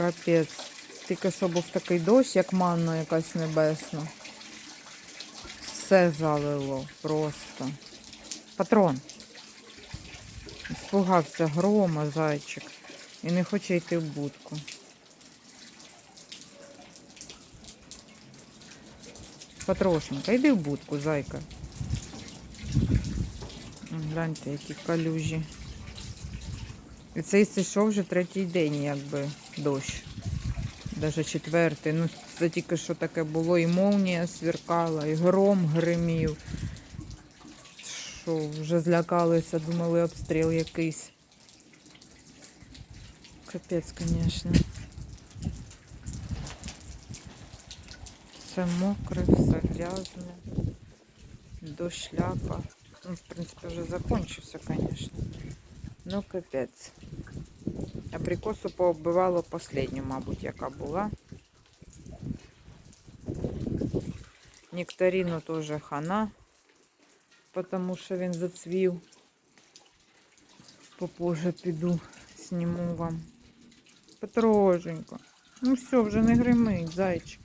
Капець. Тільки що був такий дощ, як манна якась небесна. Все залило просто. Патрон. Спугався грома зайчик і не хоче йти в будку. Патрошенька, йди в будку, зайка. Гляньте, які калюжі. І це йшов вже третій день, якби дощ. Даже четвертий. Ну, це тільки що таке було, і молнія сверкала, і гром гримів. Що вже злякалися, думали обстріл якийсь. Капець, звісно. Все мокре, все грязне. До шляпа. Ну, в принципі, вже закончився, звісно. Ну, капець. Абрикосу пооббивало последню, мабуть, яка була. Нектарину теж хана, тому що він зацвів. Попозже піду, зніму вам. Потроженько. Ну все, вже не гримить, зайчик.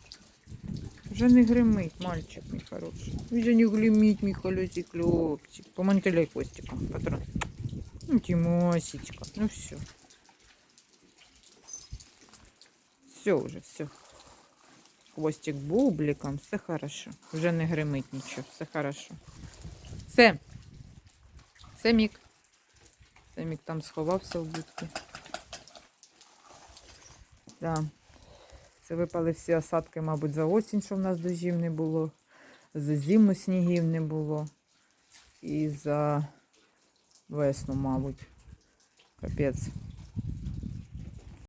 Вже не гримить, мальчик мій хороший. Вже не гримить, мій холосий кльопчик. Помантеляй костиком, патрон. Ну, Тимосечка, ну все. Все уже, все. Хвостик бубликом, все хорошо. Вже не гримить нічого, все хорошо. Все. Семік. Семік там сховався в будці. Да. Це випали всі осадки, мабуть, за осінь, що в нас дождів не було. За зиму снігів не було. І за весну, мабуть. Капець.